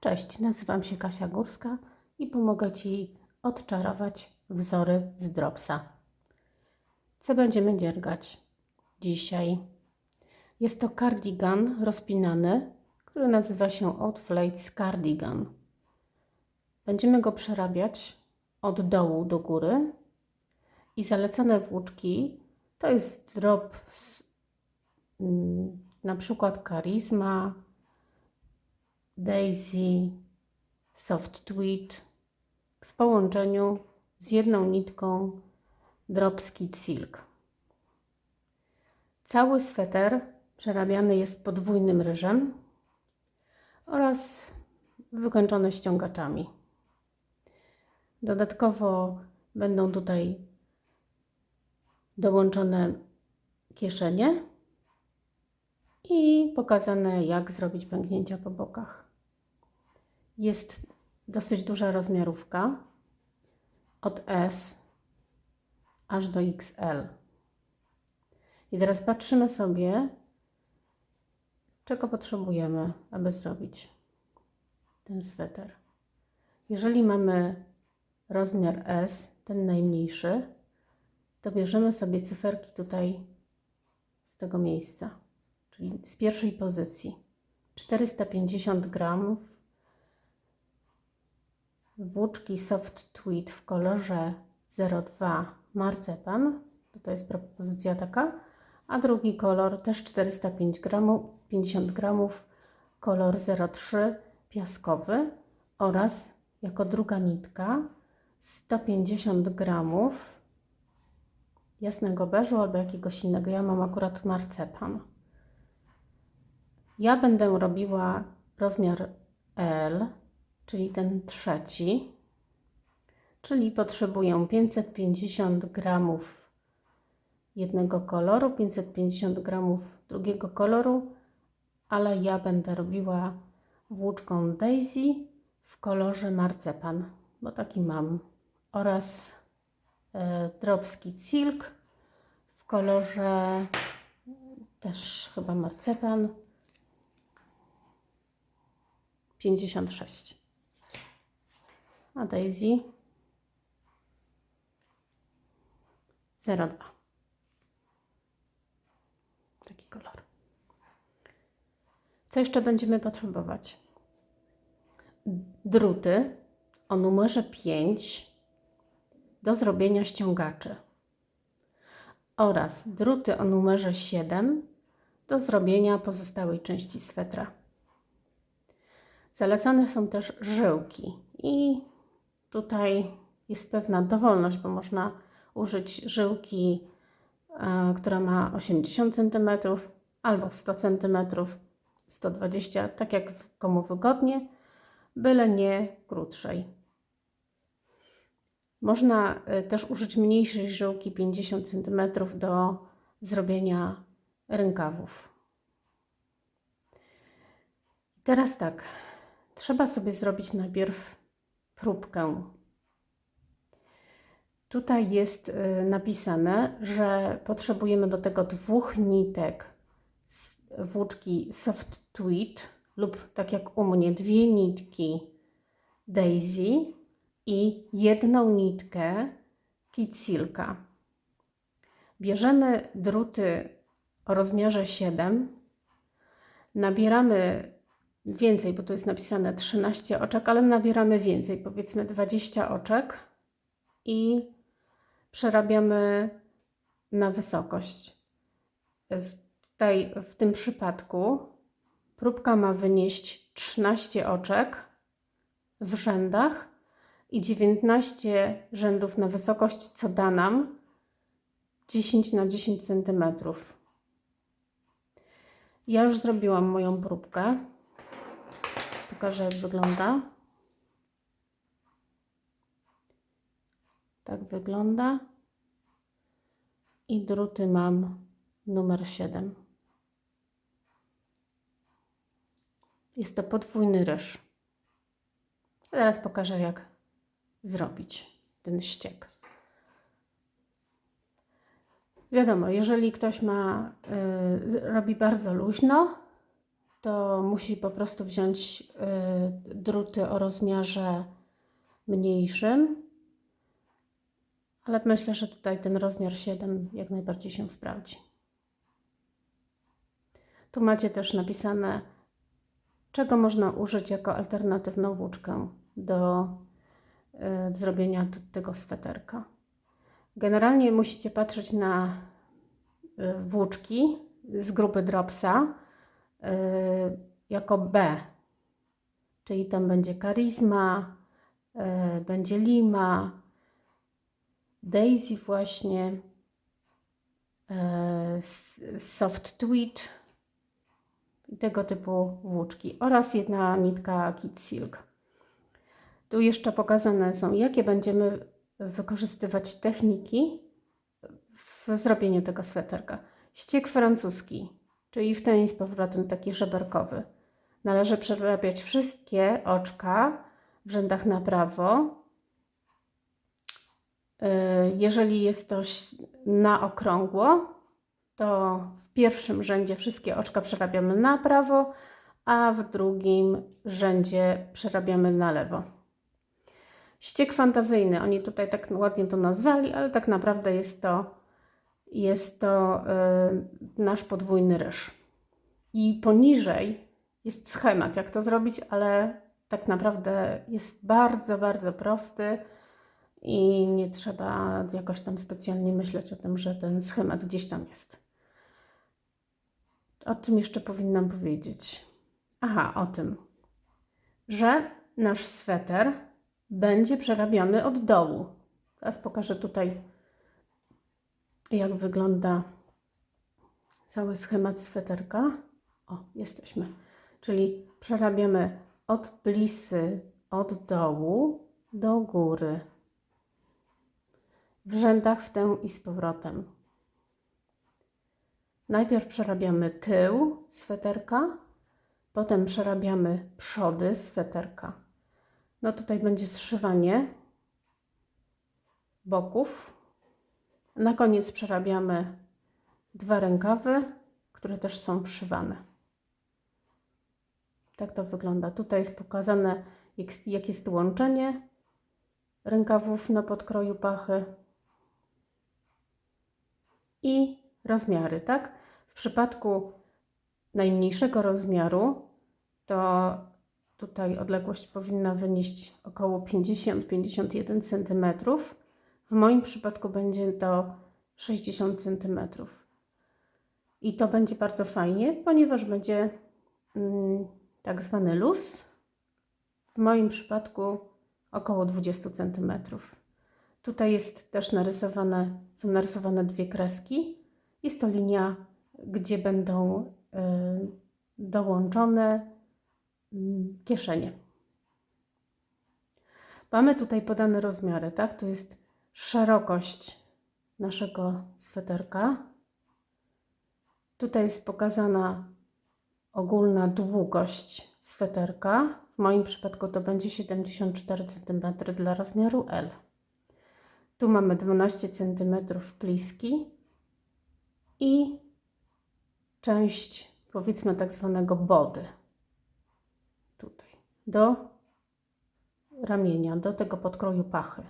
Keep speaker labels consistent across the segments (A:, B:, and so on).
A: Cześć, nazywam się Kasia Górska i pomogę Ci odczarować wzory z Dropsa. Co będziemy dziergać dzisiaj? Jest to cardigan rozpinany, który nazywa się Outflates Cardigan. Będziemy go przerabiać od dołu do góry i zalecane włóczki to jest drop z, mm, na przykład Charisma, Daisy, Soft Tweed w połączeniu z jedną nitką Dropskid Silk. Cały sweter przerabiany jest podwójnym ryżem oraz wykończony ściągaczami. Dodatkowo będą tutaj dołączone kieszenie i pokazane, jak zrobić pęknięcia po bokach. Jest dosyć duża rozmiarówka od S aż do XL. I teraz patrzymy sobie, czego potrzebujemy, aby zrobić ten sweter. Jeżeli mamy rozmiar S, ten najmniejszy, to bierzemy sobie cyferki tutaj z tego miejsca, czyli z pierwszej pozycji. 450 gramów włóczki Soft Tweed w kolorze 02 marcepan, to, jest propozycja taka, a drugi kolor też 405 gramów, 50 gramów, kolor 03 piaskowy oraz jako druga nitka 150 gramów jasnego beżu albo jakiegoś innego. Ja mam akurat marcepan. Ja będę robiła rozmiar L, czyli ten trzeci, czyli potrzebuję 550 gramów jednego koloru, 550 gramów drugiego koloru, ale ja będę robiła włóczką Daisy w kolorze marcepan, bo taki mam, oraz e, Dropski Silk w kolorze też chyba marcepan. 56 a Daisy? 02 taki kolor. Co jeszcze będziemy potrzebować? Druty. O numerze 5 do zrobienia ściągaczy. Oraz druty o numerze 7 do zrobienia pozostałej części swetra. Zalecane są też żyłki i tutaj jest pewna dowolność, bo można użyć żyłki, e, która ma 80 cm albo 100 cm, 120 tak jak komu wygodnie, byle nie krótszej. Można e, też użyć mniejszej żyłki 50 cm do zrobienia rękawów. Teraz tak, trzeba sobie zrobić najpierw próbkę. Tutaj jest y, napisane, że potrzebujemy do tego dwóch nitek z włóczki Soft Tweed lub tak jak u mnie dwie nitki Daisy i jedną nitkę Kit Silka. Bierzemy druty o rozmiarze 7, nabieramy więcej, bo tu jest napisane 13 oczek, ale nabieramy więcej, powiedzmy 20 oczek i przerabiamy na wysokość. Tutaj w tym przypadku próbka ma wynieść 13 oczek w rzędach i 19 rzędów na wysokość, co da nam 10 na 10 cm. Ja już zrobiłam moją próbkę. Pokażę jak wygląda. Tak wygląda. I druty mam numer 7. Jest to podwójny ryż. Teraz pokażę jak zrobić ten ściek. Wiadomo, jeżeli ktoś ma, y, robi bardzo luźno, to musi po prostu wziąć y, druty o rozmiarze mniejszym, ale myślę, że tutaj ten rozmiar 7 jak najbardziej się sprawdzi. Tu macie też napisane, czego można użyć jako alternatywną włóczkę do y, zrobienia tego sweterka. Generalnie musicie patrzeć na y, włóczki z grupy Dropsa jako B, czyli tam będzie Charisma, y, będzie Lima, Daisy właśnie, y, Soft Tweed i tego typu włóczki oraz jedna nitka Kid Silk. Tu jeszcze pokazane są, jakie będziemy wykorzystywać techniki w zrobieniu tego sweterka. Ściek francuski, czyli w ten z powrotem taki żeberkowy. Należy przerabiać wszystkie oczka w rzędach na prawo. Yy, Jeżeli jest to na okrągło, to w pierwszym rzędzie wszystkie oczka przerabiamy na prawo, a w drugim rzędzie przerabiamy na lewo. Ściek fantazyjny, oni tutaj tak ładnie to nazwali, ale tak naprawdę jest to, jest to y, nasz podwójny ryż. I poniżej jest schemat, jak to zrobić, ale tak naprawdę jest bardzo, bardzo prosty i nie trzeba jakoś tam specjalnie myśleć o tym, że ten schemat gdzieś tam jest. O czym jeszcze powinnam powiedzieć? Aha, o tym, że nasz sweter będzie przerabiany od dołu. Teraz pokażę tutaj, jak wygląda cały schemat sweterka. O, jesteśmy. Czyli przerabiamy od blisy od dołu do góry. W rzędach w tę i z powrotem. Najpierw przerabiamy tył sweterka, potem przerabiamy przody sweterka. No tutaj będzie zszywanie boków. Na koniec przerabiamy dwa rękawy, które też są wszywane. Tak to wygląda. Tutaj jest pokazane, jak, jest łączenie rękawów na podkroju pachy i rozmiary, tak? W przypadku najmniejszego rozmiaru to tutaj odległość powinna wynieść około 50-51 cm. W moim przypadku będzie to 60 cm. I to będzie bardzo fajnie, ponieważ będzie mm, tak zwany luz. W moim przypadku około 20 cm. Tutaj jest też narysowane, są narysowane dwie kreski. Jest to linia, gdzie będą y, dołączone y, kieszenie. Mamy tutaj podane rozmiary, tak? Tu jest szerokość naszego sweterka. Tutaj jest pokazana ogólna długość sweterka. W moim przypadku to będzie 74 cm dla rozmiaru L. Tu mamy 12 cm pliski i część, powiedzmy, tak zwanego body. Tutaj, do ramienia, do tego podkroju pachy.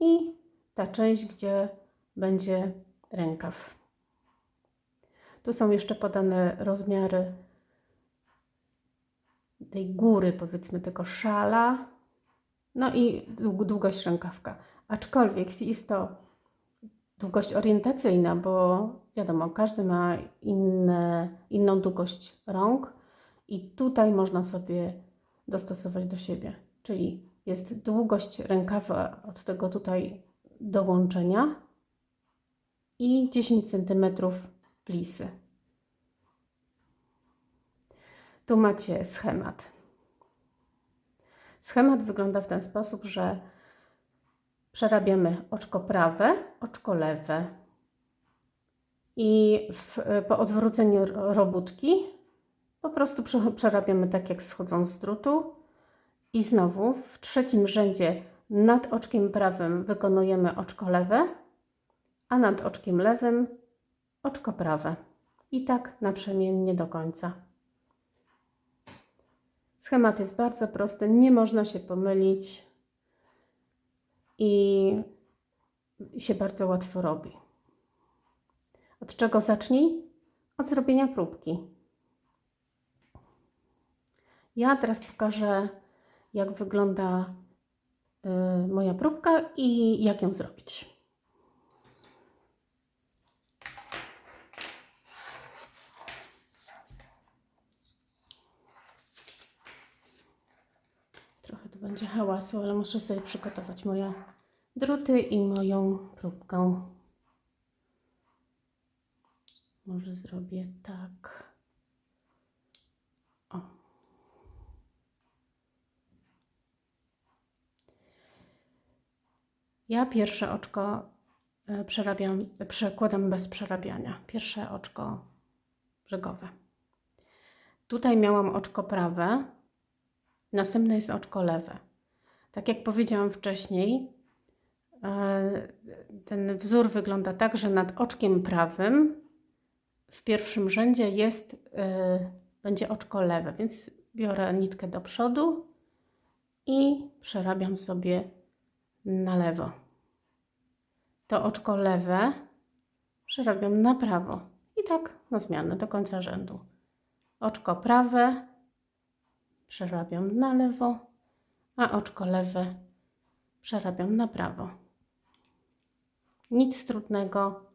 A: I ta część, gdzie będzie rękaw. Tu są jeszcze podane rozmiary tej góry, powiedzmy, tego szala, no i dług- długość rękawka. Aczkolwiek jest to długość orientacyjna, bo wiadomo, każdy ma inne, inną długość rąk i tutaj można sobie dostosować do siebie. Czyli jest długość rękawa od tego tutaj dołączenia i 10 cm plisy. Tu macie schemat. Schemat wygląda w ten sposób, że przerabiamy oczko prawe, oczko lewe. I w, po odwróceniu ro- robótki po prostu prze- przerabiamy tak jak schodząc z drutu. I znowu w trzecim rzędzie nad oczkiem prawym wykonujemy oczko lewe, a nad oczkiem lewym oczko prawe. I tak naprzemiennie do końca. Schemat jest bardzo prosty, nie można się pomylić i się bardzo łatwo robi. Od czego zacznij? Od zrobienia próbki. Ja teraz pokażę, jak wygląda moja próbka i jak ją zrobić. Trochę tu będzie hałasu, ale muszę sobie przygotować moje druty i moją próbkę. Może zrobię tak. O. Ja pierwsze oczko e, przerabiam, przekładam bez przerabiania. Pierwsze oczko brzegowe. Tutaj miałam oczko prawe, następne jest oczko lewe. Tak jak powiedziałam wcześniej, e, ten wzór wygląda tak, że nad oczkiem prawym w pierwszym rzędzie jest, yy, będzie oczko lewe, więc biorę nitkę do przodu i przerabiam sobie na lewo. To oczko lewe przerabiam na prawo i tak na zmianę do końca rzędu. Oczko prawe przerabiam na lewo, a oczko lewe przerabiam na prawo. Nic trudnego,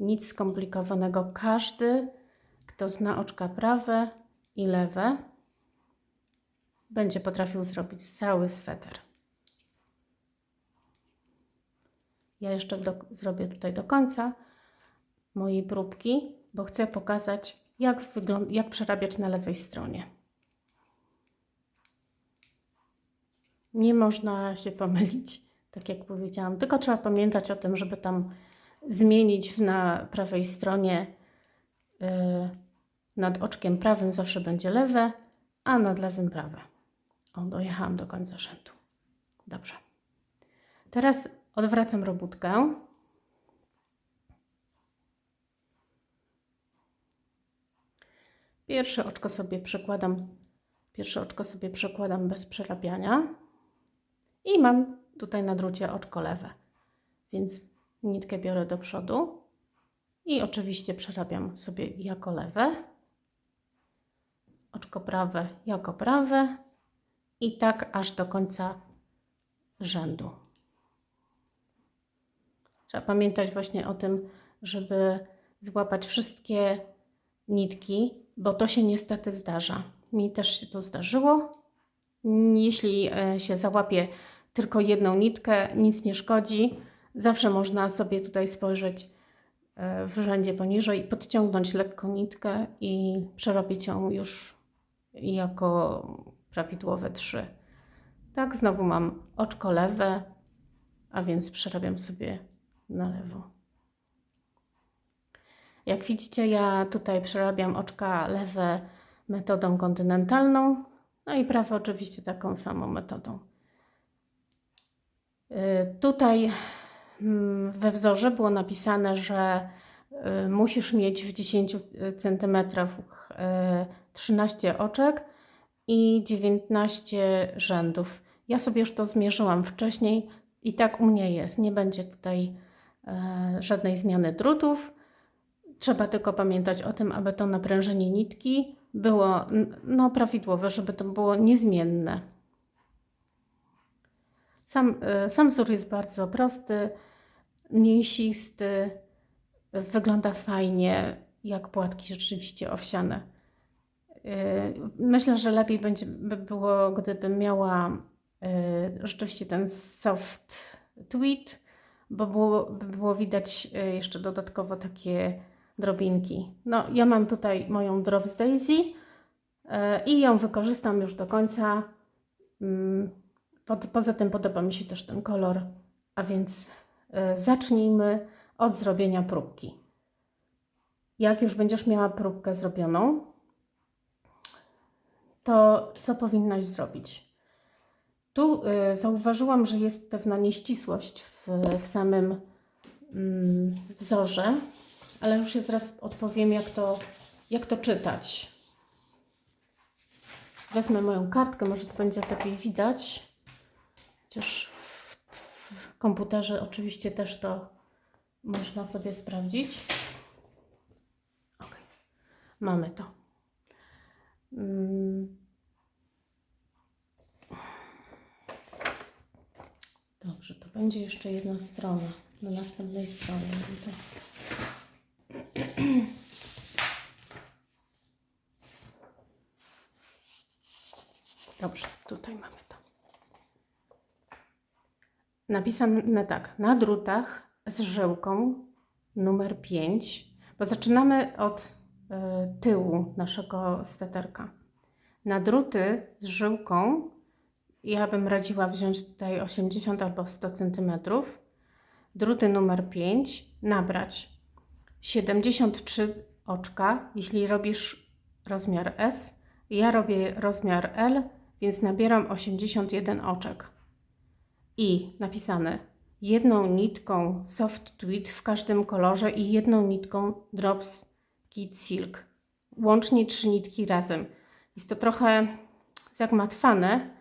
A: nic skomplikowanego. Każdy, kto zna oczka prawe i lewe, będzie potrafił zrobić cały sweter. Ja jeszcze do, zrobię tutaj do końca mojej próbki, bo chcę pokazać, jak, wygląda, jak przerabiać na lewej stronie. Nie można się pomylić, tak jak powiedziałam, tylko trzeba pamiętać o tym, żeby tam zmienić na prawej stronie y, nad oczkiem prawym zawsze będzie lewe, a nad lewym prawe. O, dojechałam do końca rzędu. Dobrze. Teraz odwracam robótkę. Pierwsze oczko sobie przekładam, pierwsze oczko sobie przekładam bez przerabiania i mam tutaj na drucie oczko lewe. Więc nitkę biorę do przodu i oczywiście przerabiam sobie jako lewe, oczko prawe jako prawe i tak aż do końca rzędu. Trzeba pamiętać właśnie o tym, żeby złapać wszystkie nitki, bo to się niestety zdarza. Mi też się to zdarzyło. Jeśli e, się załapie tylko jedną nitkę, nic nie szkodzi Zawsze można sobie tutaj spojrzeć e, w rzędzie poniżej, podciągnąć lekko nitkę i przerobić ją już jako prawidłowe trzy. Tak, znowu mam oczko lewe, a więc przerabiam sobie na lewo. Jak widzicie, ja tutaj przerabiam oczka lewe metodą kontynentalną, no i prawe oczywiście taką samą metodą. E, tutaj Mm, we wzorze było napisane, że y, musisz mieć w 10 cm 13 oczek i 19 rzędów. Ja sobie już to zmierzyłam wcześniej i tak u mnie jest. Nie będzie tutaj żadnej zmiany drutów. Trzeba tylko pamiętać o tym, aby to naprężenie nitki było no, prawidłowe, żeby to było niezmienne. Sam, e, sam wzór jest bardzo prosty mięsisty, wygląda fajnie, jak płatki rzeczywiście owsiane. Yy, myślę, że lepiej będzie, by było, gdybym miała rzeczywiście ten soft tweed, bo było, by było widać yy, jeszcze dodatkowo takie drobinki. No, ja mam tutaj moją Drops Daisy i ją wykorzystam już do końca. Mm, poza tym podoba mi się też ten kolor, a więc E, zacznijmy od zrobienia próbki. Jak już będziesz miała próbkę zrobioną, to co powinnaś zrobić? Tu y, zauważyłam, że jest pewna nieścisłość w, w samym y, wzorze, ale już jest zaraz odpowiem, jak to, jak to czytać. Wezmę moją kartkę, może to będzie lepiej widać. Chociaż w, w komputerze oczywiście też to można sobie sprawdzić. Ok, mamy to. Mm. Dobrze, to będzie jeszcze jedna strona. Na następnej to. Dobrze, tutaj mamy to. Napisane tak, na drutach z żyłką numer 5, bo zaczynamy od y, tyłu naszego sweterka. Na druty z żyłką ja bym radziła wziąć tutaj 80 albo 100 cm. Druty numer 5 nabrać 73 oczka, jeśli robisz rozmiar S. Ja robię rozmiar L, więc nabieram 81 oczek. I napisane jedną nitką soft tweed w każdym kolorze i jedną nitką drops kit silk. Łącznie trzy nitki razem. Jest to trochę zagmatwane,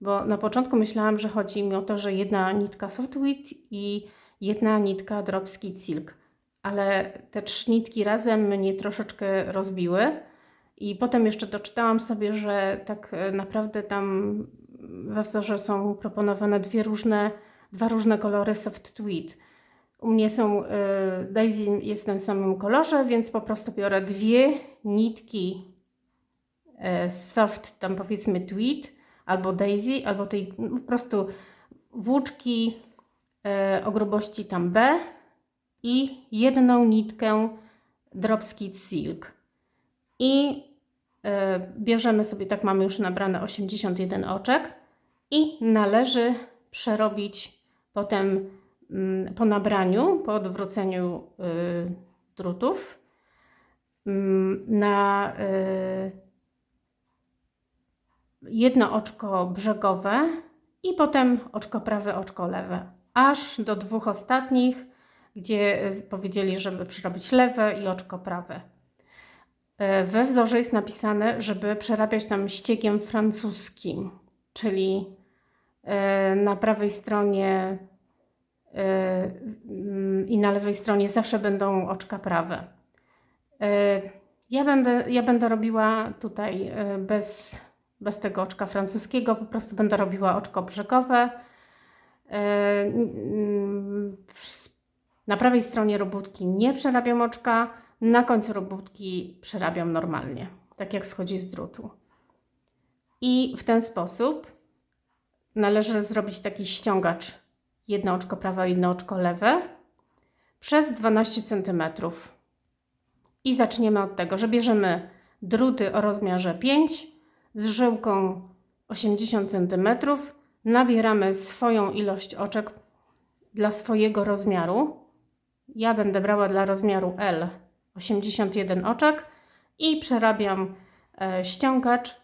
A: bo na początku myślałam, że chodzi mi o to, że jedna nitka soft tweed i jedna nitka drops kit silk. Ale te trzy nitki razem mnie troszeczkę rozbiły. I potem jeszcze doczytałam sobie, że tak e, naprawdę tam we wzorze są proponowane dwie różne, dwa różne kolory soft tweed. U mnie są, y, Daisy jest w tym samym kolorze, więc po prostu biorę dwie nitki y, soft, tam powiedzmy tweed, albo Daisy, albo tej no, po prostu włóczki y, o grubości tam B i jedną nitkę Dropskid Silk. I E, bierzemy sobie, tak mamy już nabrane 81 oczek i należy przerobić potem mm, po nabraniu, po odwróceniu y, drutów mm, na y, jedno oczko brzegowe i potem oczko prawe, oczko lewe, aż do dwóch ostatnich, gdzie powiedzieli, żeby przerobić lewe i oczko prawe. E, we wzorze jest napisane, żeby przerabiać tam ściegiem francuskim, czyli e, na prawej stronie e, i na lewej stronie zawsze będą oczka prawe. Ja będę, ja będę robiła tutaj bez, bez tego oczka francuskiego, po prostu będę robiła oczko brzegowe. Na prawej stronie robótki nie przerabiam oczka, na końcu robótki przerabiam normalnie, tak jak schodzi z drutu. I w ten sposób należy zrobić taki ściągacz jedno oczko prawe, jedno oczko lewe przez 12 cm. I zaczniemy od tego, że bierzemy druty o rozmiarze 5 z żyłką 80 cm, nabieramy swoją ilość oczek dla swojego rozmiaru. Ja będę brała dla rozmiaru L 81 oczek i przerabiam e, ściągacz,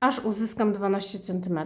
A: aż uzyskam 12 cm.